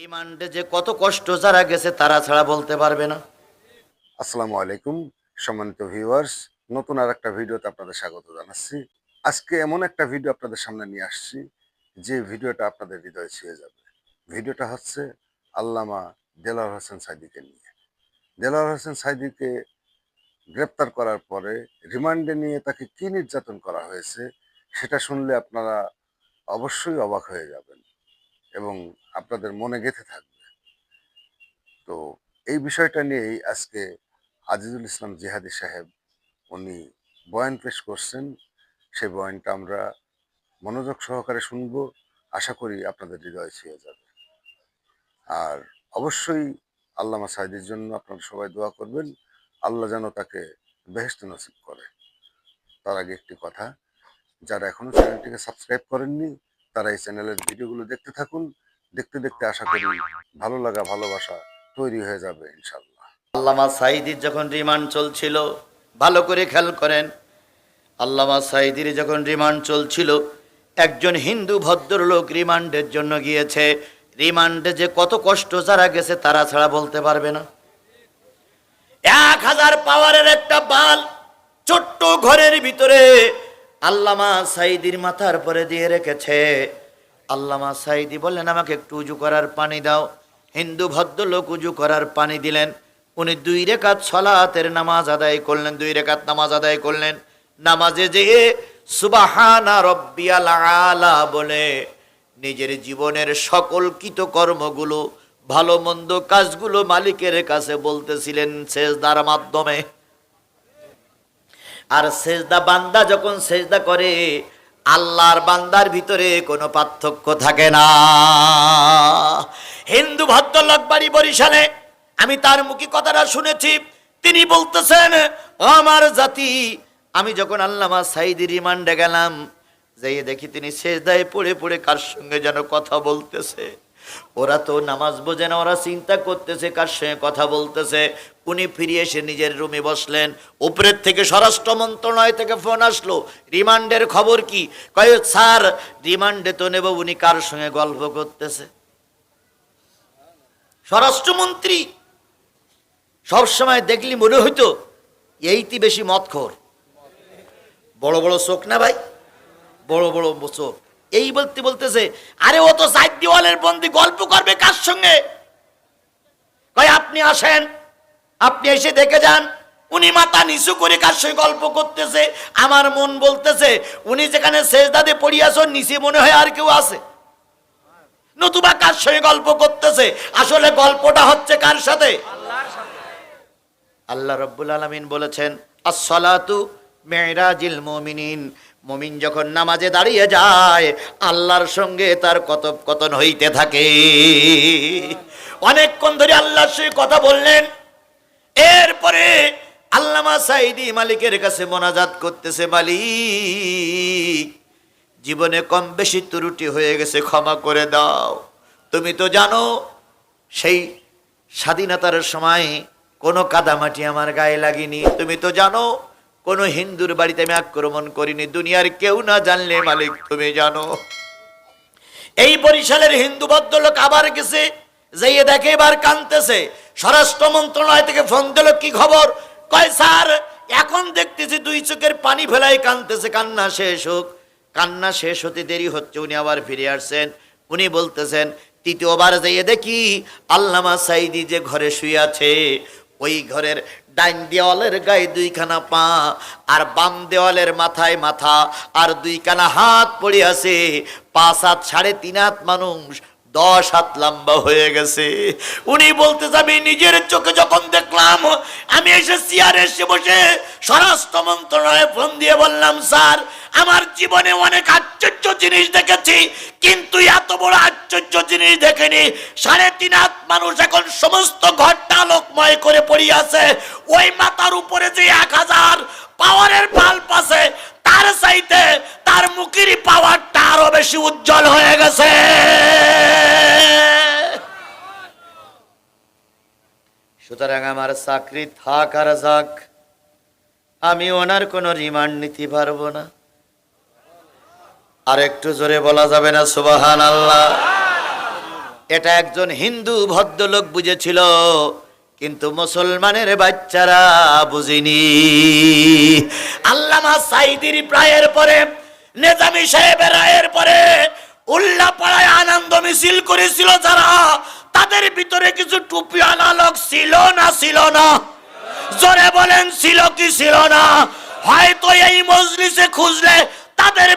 রিমান্ডে যে কত কষ্ট যারা গেছে, তারা ছাড়া বলতে পারবে না। আসসালামু আলাইকুম, সম্মানিত ভিউয়ার্স নতুন আর একটা ভিডিওতে আপনাদের স্বাগত জানাচ্ছি। আজকে এমন একটা ভিডিও আপনাদের সামনে নিয়ে আসছি, যে ভিডিওটা আপনাদের হৃদয়ে ছুঁয়ে যাবে। ভিডিওটা হচ্ছে আল্লামা দেলাওয়ার হোসেন সাইদিকে নিয়ে। দেলাওয়ার হোসেন সাইদিকে গ্রেপ্তার করার পরে রিমান্ডে নিয়ে তাকে কি নির্যাতন করা হয়েছে, সেটা শুনলে আপনারা অবশ্যই অবাক হয়ে যাবেন। এবং আপনাদের মনে গেঁথে থাকবে। তো এই বিষয়টা নিয়েই আজকে আজিজুল ইসলাম জিহাদি সাহেব, উনি বয়ান পেশ করছেন। সেই বয়ানটা আমরা মনোযোগ সহকারে শুনব। আশা করি আপনাদের হৃদয় ছুঁয়ে যাবে। আর অবশ্যই আল্লামা সাইদির জন্য আপনারা সবাই দোয়া করবেন। আল্লাহ যেন তাকে বেহেস্ত নসিব করে। তার আগে একটি কথা, যারা এখনও চ্যানেলটিকে সাবস্ক্রাইব করেননি তারা এই চ্যানেলের ভিডিওগুলো দেখতে থাকুন। দেখতে দেখতে আশা করি ভালো লাগা, ভালোবাসা তৈরি হয়ে যাবে ইনশাল্লাহ আল্লামা সাইদির যখন রিমান্ড চলছিল, ভালো করে খেয়াল করেন। আল্লামা সাইদির যখন রিমান্ড চলছিল, একজন হিন্দু ভদ্রলোক রিমান্ডের জন্য গিয়েছে। রিমান্ডে যে কত কষ্ট যারা গেছে, তারা ছাড়া বলতে পারবে না। এক হাজার পাওয়ারের একটা বাল ছোট্ট ঘরের ভিতরে আল্লামা সাইদির মাথার পরে দিয়ে রেখেছে। আল্লামা সাইদি বললেন, আমাকে একটু উজু করার পানি দাও। হিন্দু ভদ্রলোক উজু করার পানি দিলেন। উনি দুই রেখাত সলাতের নামাজ আদায় করলেন, দুই রেখাত নামাজ আদায় করলেন। নামাজে যেয়ে সুবাহানা রব্বিয়াল আলা বলে নিজের জীবনের সকল কৃত কর্মগুলো ভালো মন্দ কাজগুলো মালিকের কাছে বলতেছিলেন শেষ সেজদার মাধ্যমে। আর সেজদা বান্দা যখন সেজদা করে, আল্লাহর বান্দার ভিতরে কোনো পার্থক্য থাকে না। হিন্দু ভদ্রলোক বাড়ি বরিশালে, আমি তার মুখে কথাটা শুনেছি, তিনি বলতেছেন আমার জাতি, আমি যখন আল্লামা সাইদি রিমান্ডে গেলাম, যেয়ে দেখি তিনি শেষ সেজদায় পড়ে পড়ে কার সঙ্গে যেন কথা বলতেছে। ওরা তো নামাজ বোঝে না, ওরা চিন্তা করতেছে কার সঙ্গে কথা বলতেছে। উনি ফিরিয়ে এসে নিজের রুমে বসলেন। উপরের থেকে স্বরাষ্ট্র মন্ত্রণালয় থেকে ফোন আসলো। রিমান্ডের খবর কি? কয়, স্যার, রিমান্ডে তো নেব, উনি কার সঙ্গে গল্প করতেছে? স্বরাষ্ট্রমন্ত্রী সবসময় দেখলি মনে হইতো, এইটি বেশি মতখোর বড় বড় চোখ না ভাই? বড় বড় চোখ। এই বলতে বলতেছে, আরে ও তো সাইড দেওয়ালের বন্দি গল্প করবে কার সঙ্গে? কয়, আপনি আসেন, আপনি এসে দেখে যান, উনি মাথা নিচু করে কার সঙ্গে গল্প করতেছে? আমার মন বলতেছে, উনি যেখানে শেষদাদে পড়িয়াছ নিচে মনে হয় আর কেউ আছে। নতুবা কার সঙ্গে গল্প করতেছে? আসলে গল্পটা হচ্ছে কার সাথে? আল্লাহ রব্বুল আলমিন বলেছেন, আসসালাতু মেয়েরাজিল মমিনিন। মমিন যখন নামাজে দাঁড়িয়ে যায়, আল্লাহর সঙ্গে তার কথোপকথন হইতে থাকে। অনেকক্ষণ ধরে আল্লাহর সঙ্গে কথা বললেন। এরপরে আল্লামা সাইদি মালিকের কাছে মোনাজাত করতেছে, মালিক, জীবনে কম বেশি ত্রুটি হয়ে গেছে, ক্ষমা করে দাও। তুমি তো জানো, সেই স্বাধীনতার সময় কোনো কাদামাটি আমার গায়ে লাগেনি। তুমি তো জানো কোনো হিন্দুর বাড়িতে আমি আক্রমণ করিনি, দুনিয়ার কেউ না জানলে, মালিক, তুমি জানো। এই বরিশালের হিন্দু ভদ্রলোক আবার গেছে যাইয়ে দেখে এবার কানতেছে। স্বরাষ্ট্র মন্ত্রণালয় থেকে ফোন দিল, কি খবর? কয়, স্যার, এখন দেখতেছি দুই চোখের পানি ফেলাই কানতেছে, কান্না শেষ হোক। কান্না শেষ হতে দেরি হচ্ছে, উনি আবার ফিরে আসছেন। উনি বলতেছেন, তৃতীয়বার যাইয়ে দেখি আল্লামা সাইদি যে ঘরে শুয়ে আছে, ওই ঘরের ডাইন দেওয়ালের গায়ে দুইখানা পা, আর বাম দেওয়ালের মাথায় মাথা, আর দুইখানা হাত পড়ে আছে। পাঁচ হাত সাড়ে তিন হাত মানুষ, দশ হাত লম্বা হয়ে গেছে। উনি বলতে আমি নিজের চোখে যখন দেখলাম, আমি এসে চেয়ারে এসে বসে স্বরাষ্ট্র মন্ত্রণালয়ে ফোন দিয়ে বললাম, স্যার আমার জীবনে অনেক আশ্চর্য জিনিস দেখেছি, কিন্তু এত বড় আশ্চর্য জিনিস দেখেনি। সাড়ে তিন হাত মানুষ এখন সমস্ত ঘরটা আলোকময় করে পড়িয়াছে ওই মাথার উপরে যে এক হাজার পাওয়ারের বাল্ব আছে, তার চাইতে তার মুখেরই পাওয়ারটা আরও বেশি উজ্জ্বল হয়ে গেছে। সুতরাং আমার চাকরি থাক আর যাক, আমি ওনার কোনো রিমান্ড নিতে পারব না। আর একটু জোরে বলা যাবে না সুবাহান আল্লাহ এটা একজন হিন্দু ভদ্রলোক বুঝেছিল, কিন্তু মুসলমানের বাচ্চারা বুঝিনি। আল্লামা সাইদির প্রায়ের পরে, নেজামি সাহেবের রায়ের পরে উল্লাহ পাড়ায় আনন্দ মিছিল করেছিল যারা, তাদের ভিতরে কিছু টুপি আনালক ছিল না ছিল না? জোরে বলেন, ছিল কি ছিল না? হয়তো এই মজলিসে খুঁজলে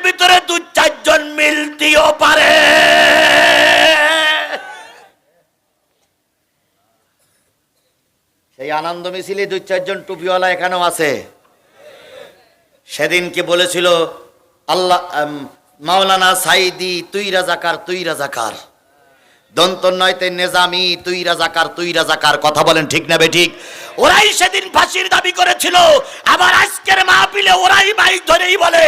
ভিতরে দু চারজন মিলতেও পারে। সেই আনন্দ মিছিলে দুই চারজন টুপিওয়ালা এখানেও আছে। সেদিন কি বলেছিল, আল্লাহ মাওলানা সাইদি, তুই রাজাকার তুই রাজাকার। দন্ত নয়তে নেজামি, তুই রাজাকার তুই রাজাকার, কথা বলেন ঠিক না ঠিক? ওরাই সেদিন ফাঁসির দাবি করেছিল। আবার আজকের মাহফিলে ওরাই মাইক ধরেই বলে,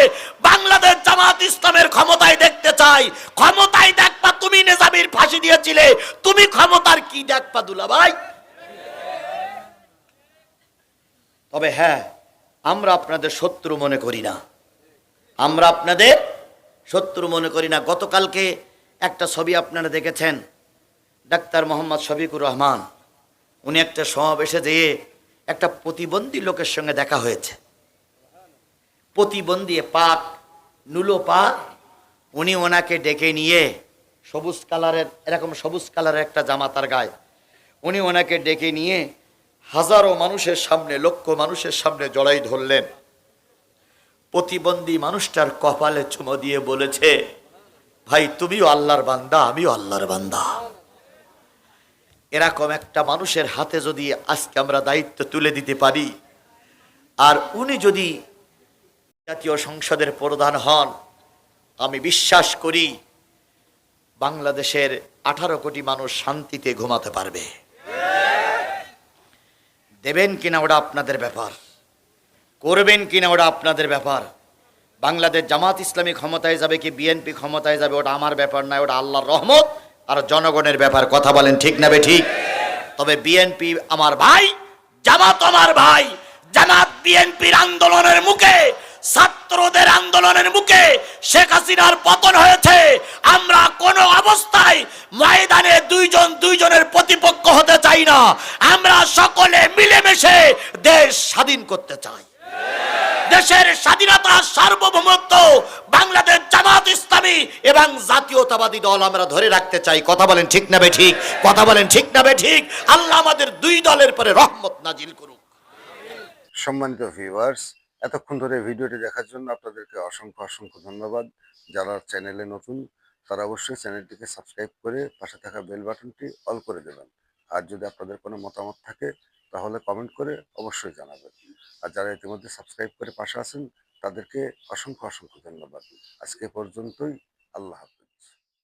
বাংলাদেশ জামাত ইসলামের ক্ষমতায় দেখতে চাই। ক্ষমতায় দেখবা তুমি নেজামির ফাঁসি দিয়েছিলে। তুমি ক্ষমতার কি দেখবা দুলা ভাই? তবে হ্যাঁ আমরা আপনাদের শত্রু মনে করি না। আমরা আপনাদের শত্রু মনে করি না। গতকালকে একটা ছবি আপনারা দেখেছেন। ডাক্তার মোহাম্মদ শফিকুর রহমান, উনি একটা সমাবেশে যেয়ে একটা প্রতিবন্ধী লোকের সঙ্গে দেখা হয়েছে। প্রতিবন্ধী পাক, নুলো পা উনি ওনাকে ডেকে নিয়ে সবুজ কালারের, এরকম সবুজ কালারের একটা জামা তার গায়ে, উনি ওনাকে ডেকে নিয়ে হাজারো মানুষের সামনে, লক্ষ মানুষের সামনে জড়াই ধরলেন। প্রতিবন্ধী মানুষটার কপালে চুমো দিয়ে বলেছে, ভাই, তুমিও আল্লাহর বান্দা, আমিও আল্লাহর বান্দা। এরকম একটা মানুষের হাতে যদি আজকে আমরা দায়িত্ব তুলে দিতে পারি, আর উনি যদি জাতীয় সংসদের প্রধান হন, আমি বিশ্বাস করি বাংলাদেশের আঠারো কোটি মানুষ শান্তিতে ঘুমাতে পারবে। দেবেন কিনা ওটা আপনাদের ব্যাপার? করবেন কিনা ওটা আপনাদের ব্যাপার? বাংলাদেশ জামাত ইসলামী ক্ষমতায় যাবে কি বিএনপি ক্ষমতায় যাবে, ওটা আমার ব্যাপার নয়, ওটা আল্লাহর রহমত। আর জনগণের ব্যাপার কথা বলেন, ঠিক না ঠিক? তবে বিএনপি আমার ভাই, জামাত আমার ভাই, জামাত বিএনপির আন্দোলনের মুখে, ছাত্রদের আন্দোলনের মুখে শেখ হাসিনার পতন হয়েছে। আমরা কোন অবস্থায় ময়দানে দুইজন দুইজনের প্রতিপক্ষ হতে চাই না। আমরা সকলে মিলেমিশে দেশ স্বাধীন করতে চাই। দেশের স্বাধীনতা সার্বভৌমত্ব বাংলাদেশ জামাত ইসলামী এবং জাতীয়তাবাদী দল আমরা ধরে রাখতে চাই। কথা বলেন ঠিক না ঠিক কথা বলেন ঠিক না ঠিক আল্লাহ আমাদের দুই দলের পরে রহমত নাজিল করুক। সম্মানিত ভিউয়ার্স এতক্ষণ ধরে ভিডিওটি দেখার জন্য আপনাদেরকে অসংখ্য অসংখ্য ধন্যবাদ। যারা চ্যানেলে নতুন, তারা অবশ্যই চ্যানেলটিকে সাবস্ক্রাইব করে পাশে থাকা বেল বাটনটি অল করে দেবেন। আর যদি আপনাদের কোনো মতামত থাকে, তাহলে কমেন্ট করে অবশ্যই জানাবেন। আর যারা ইতিমধ্যে সাবস্ক্রাইব করে পাশে আছেন, তাদেরকে অসংখ্য অসংখ্য ধন্যবাদ। আজকে পর্যন্তই, আল্লাহ হাফেজ।